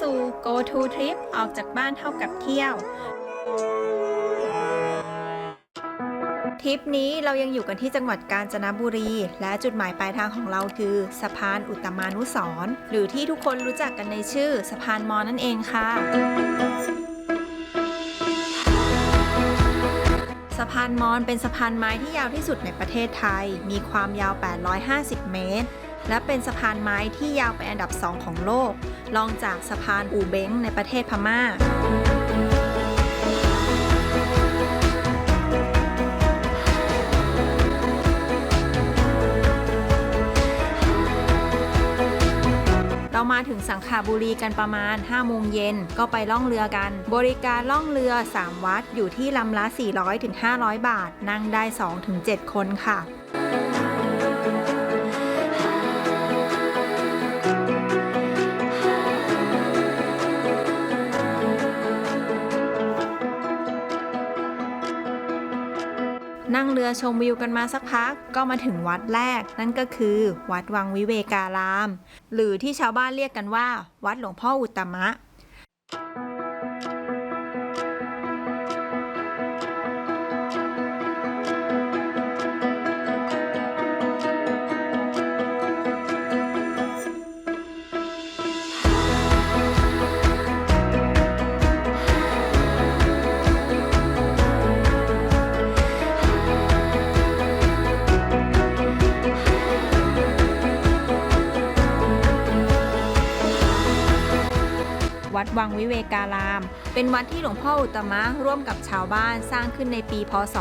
สู่ Go to Trip ออกจากบ้านเท่ากับเที่ยว ทริปนี้เรายังอยู่กันที่จังหวัดกาญจนบุรี และจุดหมายปลายทางของเราคือ สะพานอุตมานุสรณ์หรือที่ทุกคนรู้จักกันในชื่อสะพานมอนั่นเองค่ะสะพานมอญเป็นสะพานไม้ที่ยาวที่สุดในประเทศไทย มีความยาว 850 เมตร และเป็นสะพานไม้ที่ยาวเป็นอันดับ 2 ของโลก รองจากสะพานอูเบ้งในประเทศพม่าเรามาถึงสังขาบุรีกันประมาณ 5 โมงเย็น ก็ไปล่องเรือกัน บริการล่องเรือ 3 วัดอยู่ที่ลำละ 400-500 บาท นั่งได้ 2-7 คนค่ะ นั่งเรือชมวิวกันมาสักพัก ก็มาถึงวัดแรก นั่นก็คือ วัดวังวิเวการาม หรือที่ชาวบ้านเรียกกันว่า วัดหลวงพ่ออุตตมะ วัดวังวิเวการาม เป็นวัดที่หลวงพ่ออุตมะร่วมกับชาวบ้านสร้างขึ้นในปีพศ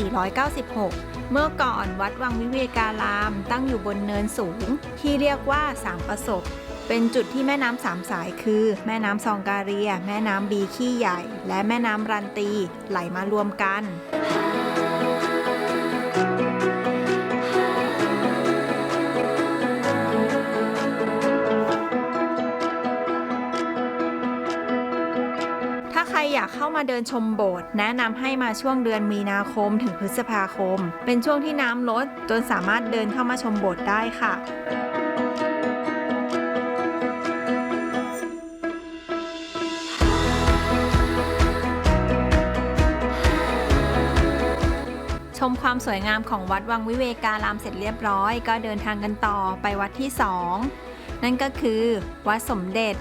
2496 เมื่อก่อนวัดวังวิเวการาม ตั้งอยู่บนเนินสูง ที่เรียกว่าสามประสบเป็นจุดที่แม่น้ำสามสายคือ แม่น้ำซองกาเรีย แม่น้ำบีขี้ใหญ่ และแม่น้ำรันตีไหลมารวมกัน เข้ามาเดินชมโบสถ์แนะนำให้มาช่วงเดือนมีนาคมถึงพฤษภาคม เป็นช่วงที่น้ำลดจนสามารถเดินเข้ามาชมโบสถ์ได้ค่ะชมความสวยงามของวัดวังวิเวการามเสร็จเรียบร้อย ก็เดินทางกันต่อไปวัดที่ 2 นั่นก็คือ วัดสมเด็จ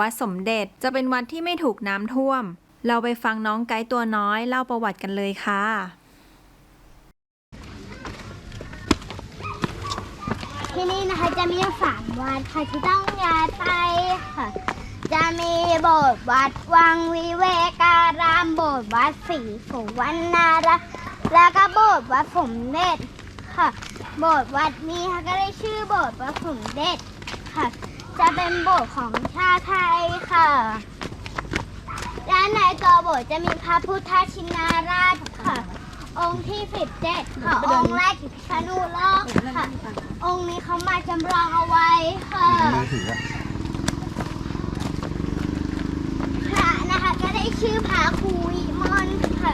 วัดสมเด็จจะเป็นวัดที่ไม่ถูกน้ำท่วม เราไปฟังน้องไกด์ตัวน้อยเล่าประวัติกันเลยค่ะที่นี่นะคะจะมีสามวัดค่ะที่ต้องย้ายไปค่ะ จะมีโบสถ์วัดวังวิเวการามโบสถ์วัดศรีสุวรรณารามแล้วก็โบสถ์วัดสมเด็จค่ะ โบสถ์วัดนี้ค่ะก็ได้ชื่อโบสถ์วัดสมเด็จค่ะ จะเป็นโบสถ์ของชาติไทยค่ะ ด้านในตัวโบสถ์จะมีพระพุทธชินราชค่ะ องค์ที่สิบเจ็ดค่ะ องค์แรกอยู่พิษณุโลกค่ะ องค์นี้เขามาจำลองเอาไว้ค่ะ มือถืออะพระนะคะก็ได้ชื่อพระครูวิมลค่ะ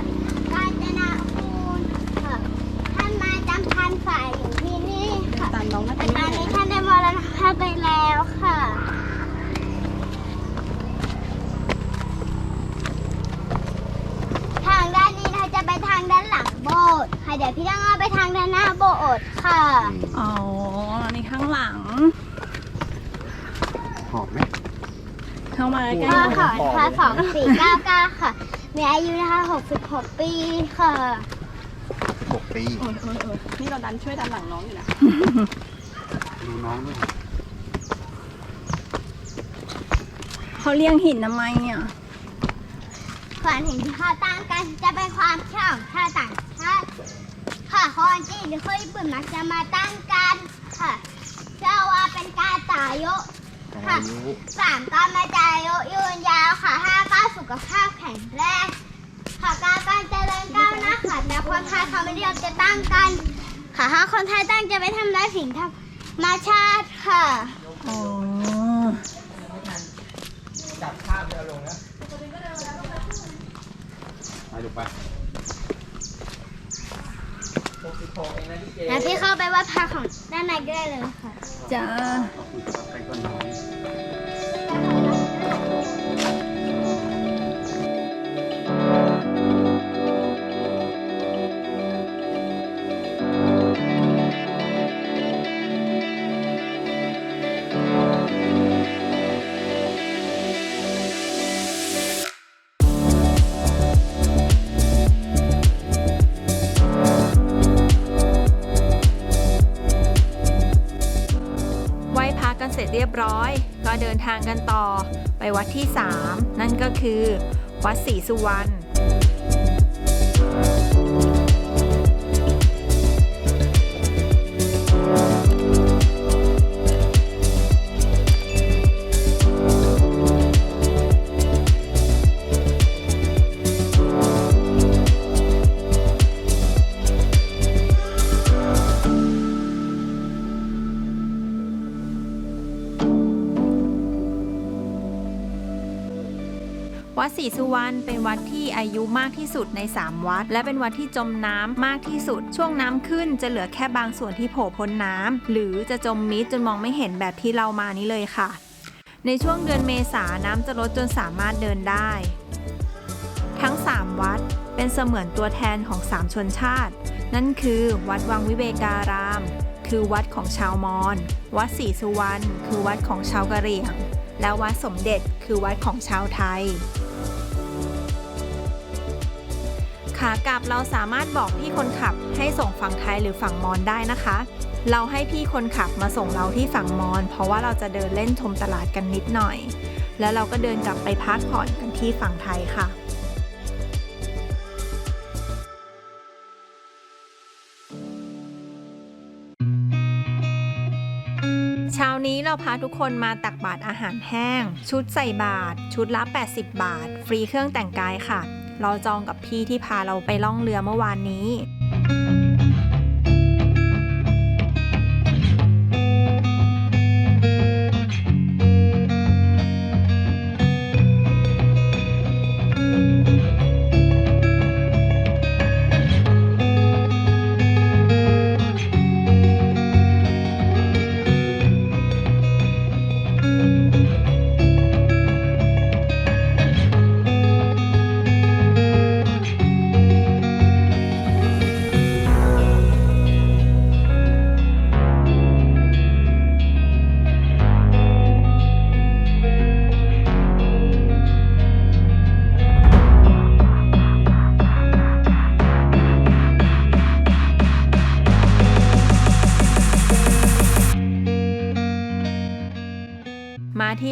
กาญจนาคูณค่ะท่านมาจำพรรษาอยู่ที่นี่ค่ะตามน้องนะแต่ตอนนี้ท่านได้มรณภาพไปแล้วค่ะ ทางด้านนี้นะคะจะไปทางด้านหลังโบ สถ์ค่ะ เดี๋ยวพี่ต้องเอาไปทางด้านหน้าโบสถ์ค่ะ อ๋อ นี่ข้างหลัง หอมไหม เข้ามาใกล้พ่อๆ ขอพระสองสี่เก้าเก้าค่ะ มีอายุนะคะหกสิบหกปีค่ะหกปี โอ้ยโอ้ยโอ้ยนี่เราดันช่วยดันหลังน้องอยู่นะ ดูน้องด้วย เขาเลี้ยงหินทำไมเนี่ยความเห็นที่เขาต่างกันจะเป็นความเชื่อของชาติต่างชาติค่ะ คนจีนหรือคนญี่ปุ่นมักจะมาตั้งกันค่ะเชื่อว่าเป็นการต่อายุค่ะอายุสามก็มาจะอายุยืนยาวค่ะห้าก็สุขภาพแข็งแรงค่ะการการเจริญก้าวหน้าค่ะแต่คนไทยเขาไม่นิยมจะตั้งกันค่ะถ้าคนไทยตั้งจะไปทำลายสิ่งธรรมชาติค่ะอ๋อไปดูไป แล้วพี่เข้าไปวัดพระของด้านในก็ได้เลยค่ะ จ้า วัดที่ 3 นั่นก็คือ วัดศรีสุวรรณ วัดศรีสุวรรณเป็นวัดที่อายุมากที่สุดใน 3 วัด และเป็นวัดที่จมน้ำมากที่สุด ช่วงน้ำขึ้นจะเหลือแค่บางส่วนที่โผล่พ้นน้ำหรือจะจมมิดจนมองไม่เห็นแบบที่เรามานี้เลยค่ะ ในช่วงเดือนเมษาน้ำจะลดจนสามารถเดินได้ ทั้ง 3 วัดเป็นเสมือนตัวแทนของ 3 ชนชาติ นั่นคือ วัดวังวิเวการาม คือวัดของชาวมอญวัดศรีสุวรรณคือวัดของชาวกะเหรี่ยงและวัดสมเด็จคือวัดของชาวไทยากลับเราสามารถบอกพี่คนขับให้ส่งฝั่งไทยหรือฝั่งมอญได้นะคะ เราให้พี่คนขับมาส่งเราที่ฝั่งมอญเพราะว่าเราจะเดินเล่นชมตลาดกันนิดหน่อย แล้วเราก็เดินกลับไปพักผ่อนกันที่ฝั่งไทยค่ะเช้านี้เราพาทุกคนมาตักบาตรอาหารแห้ง ชุดใส่บาตรชุดละ 80 บาท ฟรีเครื่องแต่งกายค่ะ เราจองกับพี่ที่พาเราไปล่องเรือเมื่อวานนี้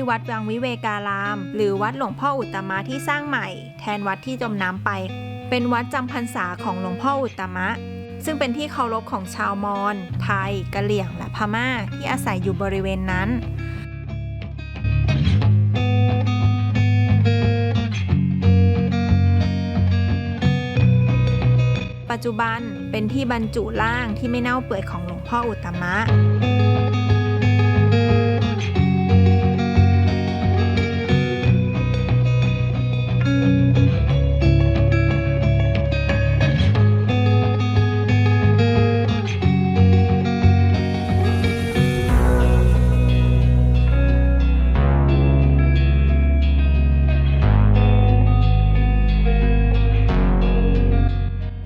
วัดวังวิเวการาม หรือวัดหลวงพ่ออุตมะที่สร้างใหม่ แทนวัดที่จมน้ำไป เป็นวัดจำพรรษาของหลวงพ่ออุตมะ ซึ่งเป็นที่เคารพของชาวมอญไทย กะเหรี่ยงและพม่าที่อาศัยอยู่บริเวณนั้นปัจจุบันเป็นที่บรรจุร่างที่ไม่เน่าเปื่อยของหลวงพ่ออุตมะ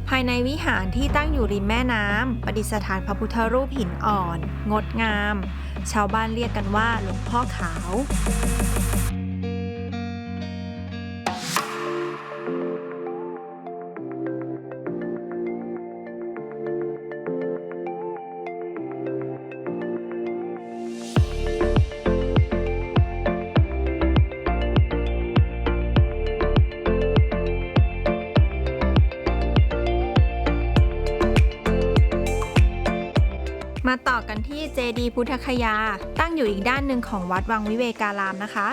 ภายในวิหารที่ตั้งอยู่ริมแม่น้ำประดิษฐานพระพุทธรูปหินอ่อน งดงาม ชาวบ้านเรียกกันว่าหลวงพ่อขาว มาต่อกันที่เจดีพุทธคยา ตั้งอยู่อีกด้านหนึ่งของวัดวังวิเวการามนะคะ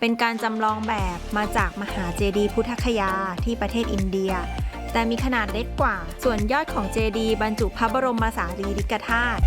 เป็นการจำลองแบบมาจากมหาเจดีพุทธคยาที่ประเทศอินเดีย แต่มีขนาดเล็กกว่า ส่วนยอดของเจดีบรรจุพระบรมสารีริกธาตุ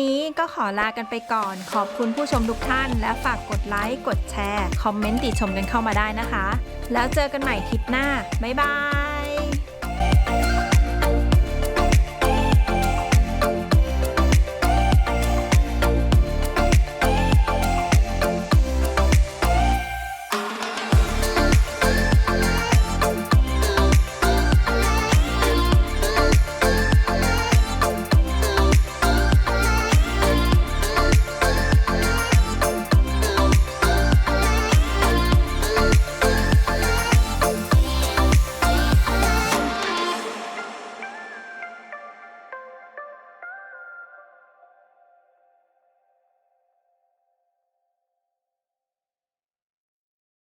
นี้ก็ขอลากันไปก่อน ขอบคุณผู้ชมทุกท่าน และฝากกดไลค์ กดแชร์ คอมเมนต์ติชมกันเข้ามาได้นะคะ แล้วเจอกันใหม่คลิปหน้า บ๊ายบาย